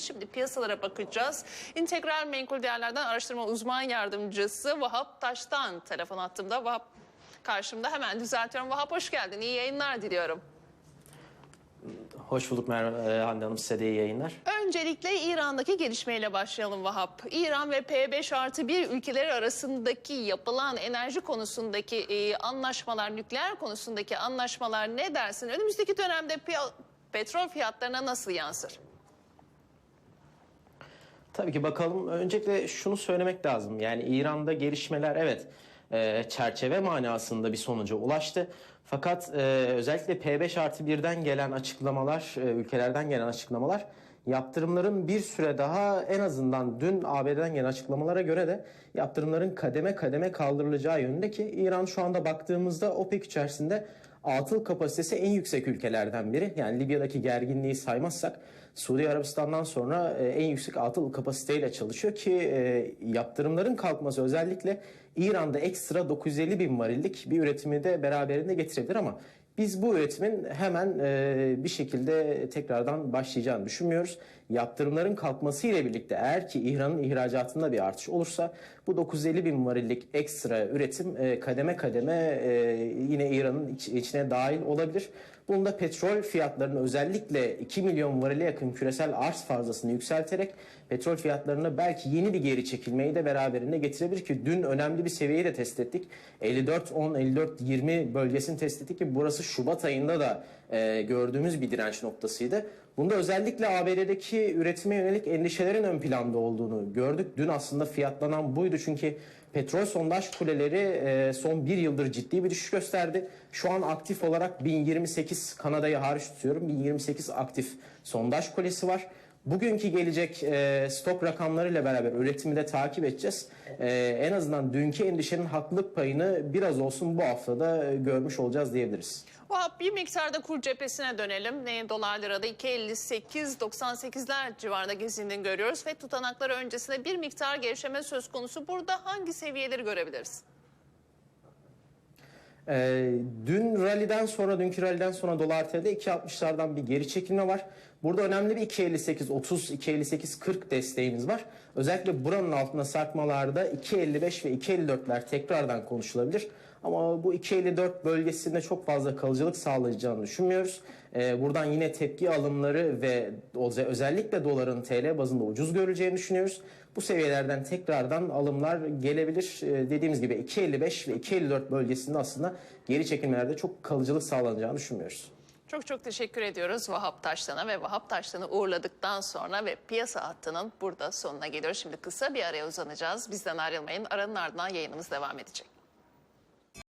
Şimdi piyasalara bakacağız. İntegral menkul değerlerden araştırma uzman yardımcısı Vahap Taş'tan telefon attığımda Vahap karşımda hemen düzeltiyorum. Vahap hoş geldin. İyi yayınlar diliyorum. Hoş bulduk Merve e, Hande Hanım size de iyi yayınlar. Öncelikle İran'daki gelişmeyle başlayalım Vahap. İran ve P5 artı 1 ülkeleri arasındaki yapılan enerji konusundaki e, anlaşmalar, nükleer konusundaki anlaşmalar ne dersin? Önümüzdeki dönemde petrol fiyatlarına nasıl yansır? Tabii ki bakalım öncelikle şunu söylemek lazım. Yani İran'da gelişmeler evet e, çerçeve manasında bir sonuca ulaştı. Fakat e, özellikle P5 artı 1'den gelen açıklamalar, e, ülkelerden gelen açıklamalar yaptırımların bir süre daha en azından dün ABD'den gelen açıklamalara göre de yaptırımların kademe kademe kaldırılacağı yönünde ki İran şu anda baktığımızda OPEC içerisinde atıl kapasitesi en yüksek ülkelerden biri. Yani Libya'daki gerginliği saymazsak Suudi Arabistan'dan sonra e, en yüksek atıl kapasiteyle çalışıyor ki e, yaptırımların kalkması özellikle İran'da ekstra 950 bin varillik bir üretimi de beraberinde getirebilir ama biz bu üretimin hemen e, bir şekilde tekrardan başlayacağını düşünmüyoruz. Yaptırımların kalkması ile birlikte eğer ki İran'ın ihracatında bir artış olursa bu 950 bin varillik ekstra üretim e, kademe kademe e, yine İran'ın iç- içine dahil olabilir. Bunda petrol fiyatlarını özellikle 2 milyon varile yakın küresel arz fazlasını yükselterek petrol fiyatlarına belki yeni bir geri çekilmeyi de beraberinde getirebilir ki dün önemli bir seviyeyi de test ettik. 54-10, 54-20 bölgesini test ettik ki burası Şubat ayında da e, gördüğümüz bir direnç noktasıydı. Bunda özellikle ABD'deki üretime yönelik endişelerin ön planda olduğunu gördük. Dün aslında fiyatlanan buydu çünkü petrol sondaj kuleleri e, son bir yıldır ciddi bir düşüş gösterdi. Şu an aktif olarak 1028 Kanada'yı hariç tutuyorum. 1028 aktif sondaj kulesi var. Bugünkü gelecek e, stok rakamlarıyla beraber üretimi de takip edeceğiz. E, en azından dünkü endişenin haklılık payını biraz olsun bu haftada e, görmüş olacağız diyebiliriz. Vahap bir miktarda kur cephesine dönelim. Ne dolar lirada 2.58-98'ler civarında gezindiğini görüyoruz ve tutanakları öncesinde bir miktar gevşeme söz konusu. Burada hangi seviyeleri görebiliriz? Ee, dün ralliden sonra, dünkü ralliden sonra dolar TL'de 2.60'lardan bir geri çekilme var. Burada önemli bir 2.58 30 2.58 40 desteğimiz var. Özellikle buranın altında sarkmalarda 2.55 ve 2.54'ler tekrardan konuşulabilir. Ama bu 2.54 bölgesinde çok fazla kalıcılık sağlayacağını düşünmüyoruz. Ee, buradan yine tepki alımları ve özellikle doların TL bazında ucuz görüleceğini düşünüyoruz. Bu seviyelerden tekrardan alımlar gelebilir. Ee, dediğimiz gibi 2.55 ve 2.54 bölgesinde aslında geri çekilmelerde çok kalıcılık sağlanacağını düşünmüyoruz. Çok çok teşekkür ediyoruz Vahap Taştan'a ve Vahap Taştan'ı uğurladıktan sonra ve piyasa hattının burada sonuna geliyoruz. Şimdi kısa bir araya uzanacağız. Bizden ayrılmayın. Aranın ardından yayınımız devam edecek.